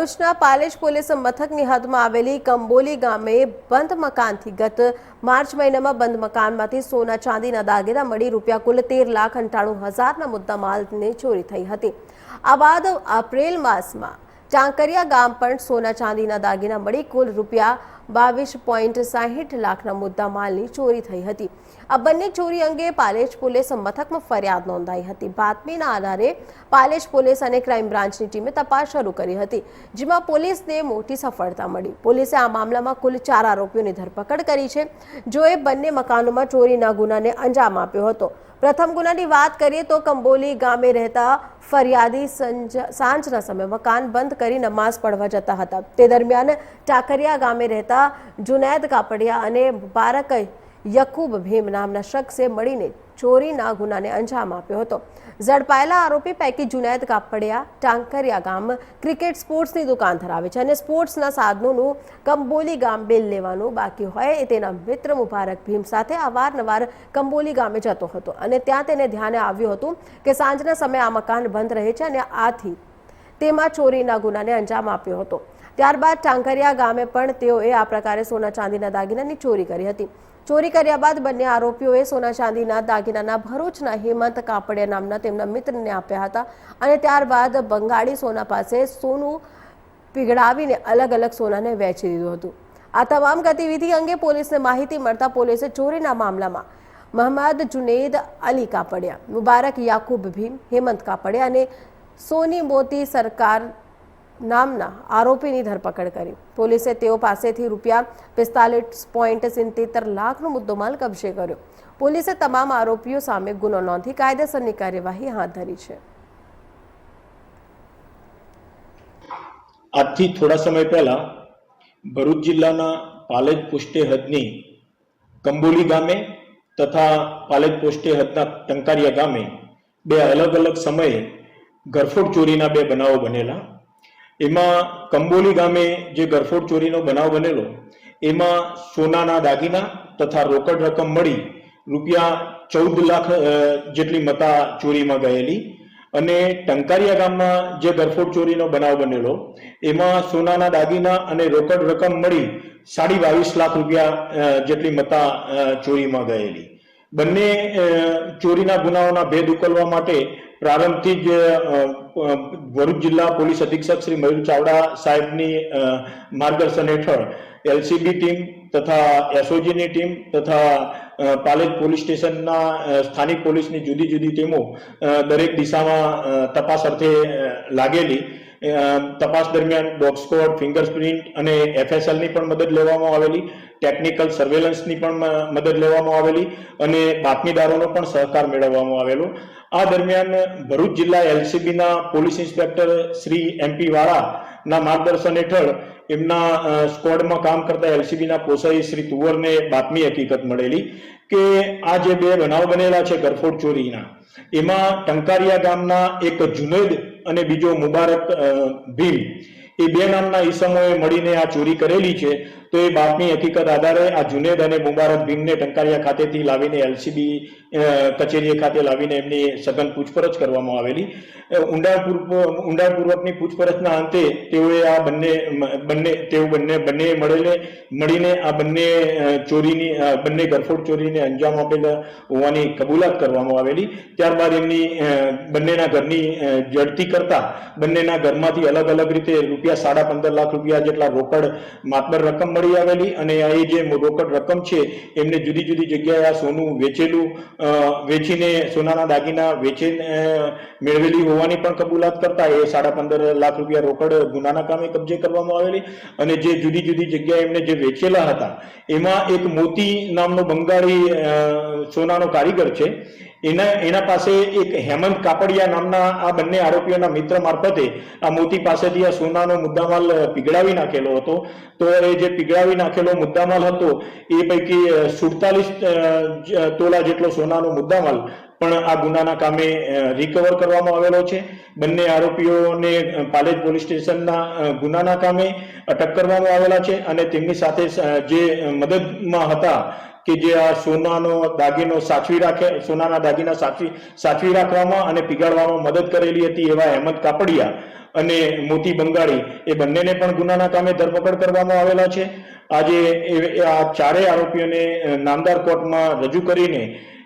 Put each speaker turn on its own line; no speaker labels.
ભરૂચના પાલેજ પોલીસ મથકની હદમાં આવેલી કંબોલી ગામે બંધ મકાનથી ગત માર્ચ મહિનામાં બંધ મકાનમાંથી સોના ચાંદીના દાગીના મળી રૂપિયા કુલ તેર લાખ અંઠાણું હજારના મુદ્દા માલની ચોરી થઈ હતી. આ બાદ એપ્રિલ માસમાં ચાંકરિયા ગામ પણ સોના ચાંદીના દાગીના મળી કુલ રૂપિયા બાવીસ પોઈન્ટ સાહીઠ લાખના મુદ્દા માલની ચોરી થઈ હતી. આ બંને ચોરી અંગે પાલેજ પોલીસ મથકમાં ફરિયાદ નોંધાઈ હતી. બાતમીના આધારે પાલેજ પોલીસ અને ક્રાઇમ બ્રાન્ચની ટીમે તપાસ શરૂ કરી હતી, જેમાં પોલીસને મોટી સફળતા મળી. પોલીસે આ મામલામાં કુલ ચાર આરોપીઓની ધરપકડ કરી છે, જોએ બંને મકાનોમાં ચોરીના ગુનાને અંજામ આપ્યો હતો. પ્રથમ ગુનાની વાત કરીએ તો કંબોલી ગામે રહેતા ફરિયાદી સંજ- સાંજના સમયે મકાન બંધ કરી નમાઝ પડવા જતા હતા. તે દરમિયાન ટાકરિયા ગામે રહેતા જુનૈદ કાપડિયા અને મુબારક યકુબ ભીમ નામના શખ્સે મળીને ચોરીના ગુનાને અંજામ આપ્યો હતો. ઝડપાયેલા આરોપી પૈકી જુનેદ કાપડિયા ટાંકરિયા ગામ ક્રિકેટ સ્પોર્ટ્સની દુકાન ધરાવે છે અને સ્પોર્ટ્સના સાધનોનું કંબોલી ગામ બિલ લેવાનું બાકી હોય તેના મિત્ર મુબારક ભીમ સાથે અવારનવાર કંબોલી ગામે જતો હતો અને ત્યાં તેને ધ્યાને આવ્યું હતું કે સાંજના સમયે આ મકાન બંધ રહે છે અને આથી તેમાં ચોરીના ગુનાને અંજામ આપ્યો હતો. ત્યારબાદ ટાંકરિયા ગામે પણ તેઓએ આ પ્રકારે સોના ચાંદીના દાગીનાની ચોરી કરી હતી. ચોરી કર્યા બાદ બંને આરોપીઓએ સોના ચાંદીના દાગીનાના ભરૂચના હેમંત કાપડિયા નામના તેમના મિત્રને આપ્યા હતા અને ત્યારબાદ બંગાળી સોના પાસે સોનું પીગળાવીને અલગ અલગ સોનાને વેચી દીધું હતું. આ તમામ ગતિવિધિ અંગે પોલીસને માહિતી મળતા પોલીસે ચોરીના મામલામાં મહમદ જુનેદ અલી કાપડિયા, મુબારક યાકુબ ભીમ, હેમંત કાપડિયા અને સોની મોતી સરકાર નામના આરોપીની ધરપકડ કરી. પોલીસે તેઓ પાસેથી રૂપિયા પિસ્તાલીસ પોઈન્ટ સિત્તેર લાખનો મુદ્દોમાલ કબજે કર્યો. પોલીસે તમામ આરોપીઓ સામે ગુનો નોંધી કાયદેસરની કાર્યવાહી હાથ ધરી છે.
આજથી થોડા સમય પહેલા ભરૂચ જિલ્લાના પાલેજ પોસ્ટે હદની કંબોલી ગામે તથા પાલેજ પોસ્ટે હદના ટંકારિયા ગામે બે અલગ અલગ સમયે ઘરફોડ ચોરીના બે બનાવો બનેલા. એમાં કંબોલી ગામે જે ગરફોડ ચોરીનો બનાવ બનેલો, એમાં સોનાના દાગીના તથા રોકડ રકમ મળી રૂપિયા ચૌદ લાખ જેટલી મતા ચોરીમાં ગયેલી અને ટંકારિયા ગામમાં જે ગરફોડ ચોરીનો બનાવ બનેલો, એમાં સોનાના દાગીના અને રોકડ રકમ મળી સાડી બાવીસ લાખ રૂપિયા જેટલી મતા ચોરીમાં ગયેલી. બંને ચોરીના ગુનાઓના ભેદ ઉકેલવા માટે પ્રારંભથી જ ભરૂચ જિલ્લા પોલીસ અધિક્ષક શ્રી મયુર ચાવડા સાહેબની માર્ગદર્શન હેઠળ એલસીબી ટીમ તથા એસઓજીની ટીમ તથા પાલેજ પોલીસ સ્ટેશનના સ્થાનિક પોલીસની જુદી જુદી ટીમો દરેક દિશામાં તપાસ અર્થે લાગેલી. તપાસ દરમિયાન ડોગ સ્કોડ ફિંગરપ્રિન્ટ અને એફએસએલની પણ મદદ લેવામાં આવેલી. ટેકનિકલ સર્વેલન્સની પણ મદદ લેવામાં આવેલી અને બાતમીદારોનો પણ સહકાર મેળવવામાં આવેલો. આ દરમિયાન ભરૂચ જિલ્લા એલસીબીના પોલીસ ઇન્સ્પેક્ટર શ્રી એમપી વાળા ના માર્ગદર્શન હેઠળ એમના સ્કોડમાં કામ કરતા એલસીબીના પોસાઈ શ્રી તુવરને બાતમી હકીકત મળેલી. કે આ જે બે બનાવ બનેલા છે ગરફોડ ચોરીના, એમાં ટંકારિયા ગામના એક જુનેદ અને બીજો મુબારક ભીમ, એ બે નામના ઈસમોએ મળીને આ ચોરી કરેલી છે. તો એ બાતમી હકીકત આધારે આ જુનેદ અને મુબારક ભીમને ટંકારિયા ખાતેથી લાવીને એલસીબી કચેરી ખાતે લાવીને એમની સઘન પૂછપરછ કરવામાં આવેલી. ઊંડાણપૂર્વક ઊંડાણપૂર્વકની પૂછપરછના અંતે તેઓએ આ બંને બંને, તેઓ બંને બંને મળેલે, મળીને આ બંને ચોરીની બંને ગરફોડ ચોરીને અંજામ આપેલા હોવાની કબૂલાત કરવામાં આવેલી. ત્યારબાદ એમની બંનેના ઘરની જડતી કરતા બંનેના ઘરમાંથી અલગ અલગ રીતે રૂપિયા સાડા પંદર લાખ રૂપિયા જેટલા રોકડ, માતબર રકમ મળી આવેલી અને આ જે રોકડ રકમ છે, એમને જુદી જુદી જગ્યાએ આ સોનું વેચેલું વેચીને સોનાના દાગીના વેચીને મેળવેલી હોવાની પણ કબૂલાત કરતા એ સાડા પંદર લાખ રૂપિયા રોકડ ગુનાના કામે કબજે કરવામાં આવેલી અને જે જુદી જુદી જગ્યાએ એમને જે વેચેલા હતા, એમાં એક મોતી નામનો બંગાળી સોનાનો કારીગર છે એના એના પાસે એક હેમંત કાપડિયા નામના આ બંને આરોપીઓના મિત્ર મારફતે આ મોતી પાસેથી આ સોનાનો મુદ્દામાલ પીગળાવી નાખેલો હતો. તો એ જે પીગળાવી નાખેલો મુદ્દામાલ હતો, એ પૈકી સુડતાલીસ તોલા જેટલો સોનાનો મુદ્દામાલ પણ આ ગુનાના કામે રિકવર કરવામાં આવેલો છે. બંને આરોપીઓને પાલેજ પોલીસ સ્ટેશનના ગુનાના કામે અટક કરવામાં આવેલા છે અને તેમની સાથે જે મદદમાં હતા કે જે આ સોનાનો દાગીનો સાચવી રાખે, સોનાના દાગીના સાચવી સાચવી રાખવામાં અને પીગાળવામાં મદદ કરેલી હતી એવા અહેમદ કાપડિયા અને મોતી બંગાળી એ બંનેને પણ ગુનાના કામે ધરપકડ કરવામાં આવેલા છે. આજે આ ચારેય આરોપીઓને નામદાર કોર્ટમાં રજૂ કરીને